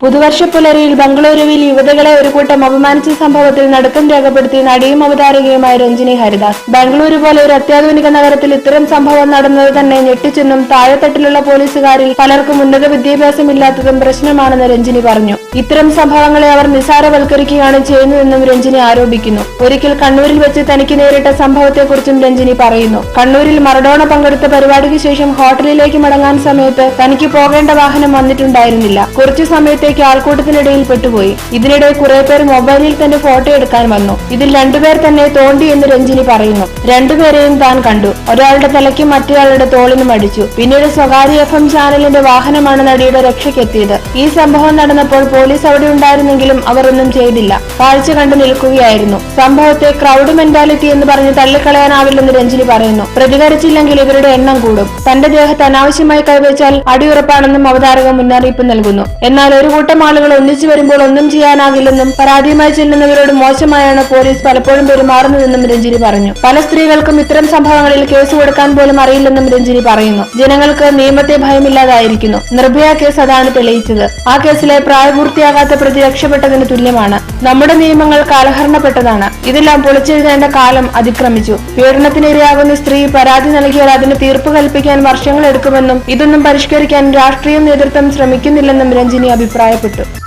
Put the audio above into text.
പുതുവർഷ പുലരിയിൽ ബംഗളൂരുവിൽ യുവതികളെ ഒരു കൂട്ടം അപമാനിച്ച സംഭവത്തിൽ നടുക്കം രേഖപ്പെടുത്തി നടിയും അവതാരകയുമായ രഞ്ജിനി ഹരിദാസ്. ബംഗളൂരു പോലെ ഒരു അത്യാധുനിക നഗരത്തിൽ ഇത്തരം സംഭവം നടന്നത് തന്നെ ഞെട്ടിച്ചെന്നും താഴെത്തട്ടിലുള്ള പോലീസുകാരിൽ പലർക്കും ഉന്നത വിദ്യാഭ്യാസമില്ലാത്തതും പ്രശ്നമാണെന്ന് രഞ്ജിനി പറഞ്ഞു. ഇത്തരം സംഭവങ്ങളെ അവർ നിസാരവൽക്കരിക്കുകയാണ് ചെയ്യുന്നതെന്നും രഞ്ജിനി ആരോപിക്കുന്നു. ഒരിക്കൽ കണ്ണൂരിൽ വെച്ച് തനിക്ക് നേരിട്ട സംഭവത്തെക്കുറിച്ചും രഞ്ജിനി പറയുന്നു. കണ്ണൂരിൽ മറഡോണ പങ്കെടുത്ത പരിപാടിക്ക് ശേഷം ഹോട്ടലിലേക്ക് മടങ്ങാൻ സമയത്ത് തനിക്ക് പോകേണ്ട വാഹനം വന്നിട്ടുണ്ടായിരുന്നില്ല. കുറച്ചു സമയത്തേക്ക് ആൾക്കൂട്ടത്തിനിടയിൽ പെട്ടുപോയി. ഇതിനിടെ കുറെ പേർ മൊബൈലിൽ തന്നെ ഫോട്ടോ എടുക്കാൻ വന്നു. ഇതിൽ രണ്ടുപേർ തന്നെ തോണ്ടി എന്ന് രഞ്ജിനി പറയുന്നു. രണ്ടുപേരെയും താൻ കണ്ടു. ഒരാളുടെ തലയ്ക്കും മറ്റൊരാളുടെ തോളിനും അടിച്ചു. പിന്നീട് സ്വകാര്യ എഫ് എം ചാനലിന്റെ വാഹനമാണ് നടിയുടെ രക്ഷയ്ക്കെത്തിയത്. ഈ സംഭവം നടന്നപ്പോൾ പോലീസ് അവിടെ ഉണ്ടായിരുന്നെങ്കിലും അവർ ഒന്നും ചെയ്തില്ല. കാഴ്ച കണ്ടു നിൽക്കുകയായിരുന്നു. സംഭവത്തെ ക്രൗഡ് മെന്റാലിറ്റി എന്ന് പറഞ്ഞ് തള്ളിക്കളയാനാവില്ലെന്ന് രഞ്ജിനി പറയുന്നു. പ്രതികരിച്ചില്ലെങ്കിൽ ഇവരുടെ എണ്ണം കൂടും. തന്റെ ദേഹത്ത് അനാവശ്യമായി കൈവച്ചാൽ അടിയുറപ്പാണെന്നും അവതാരക മുന്നറിയിപ്പ് നൽകുന്നു. എന്നാൽ ഒരു കൂട്ടം ആളുകൾ ഒന്നിച്ചു വരുമ്പോൾ ഒന്നും ചെയ്യാനാകില്ലെന്നും പരാതിയുമായി ചെല്ലുന്നവരോട് മോശമായാണ് പോലീസ് പലപ്പോഴും പെരുമാറുന്നതെന്നും രഞ്ജിനി പറഞ്ഞു. പല സ്ത്രീകൾക്കും ഇത്തരം സംഭവങ്ങളിൽ കേസ് കൊടുക്കാൻ പോലും അറിയില്ലെന്നും രഞ്ജിനി പറയുന്നു. ജനങ്ങൾക്ക് നിയമത്തെ ഭയമില്ലാതായിരിക്കുന്നു. നിർഭയ കേസ് അതാണ് തെളിയിച്ചത്. ആ കേസിലെ പ്രായപൂർത്തിയാകാത്ത പ്രതി രക്ഷപ്പെട്ടതിന് തുല്യമാണ്. നമ്മുടെ നിയമങ്ങൾ കാലഹരണപ്പെട്ടതാണ്. ഇതെല്ലാം പൊളിച്ചെഴുതേണ്ട കാലം അതിക്രമിച്ചു. പീഡനത്തിനിരയാകുന്ന സ്ത്രീ പരാതി നൽകിയാൽ അതിന് തീർപ്പ് കൽപ്പിക്കാൻ വർഷങ്ങൾ എടുക്കുമെന്നും ഇതൊന്നും പരിഷ്കരിക്കാൻ രാഷ്ട്രീയ നേതൃത്വം ശ്രമിക്കുന്നില്ലെന്നും രഞ്ജിനി അഭിപ്രായപ്പെട്ടു.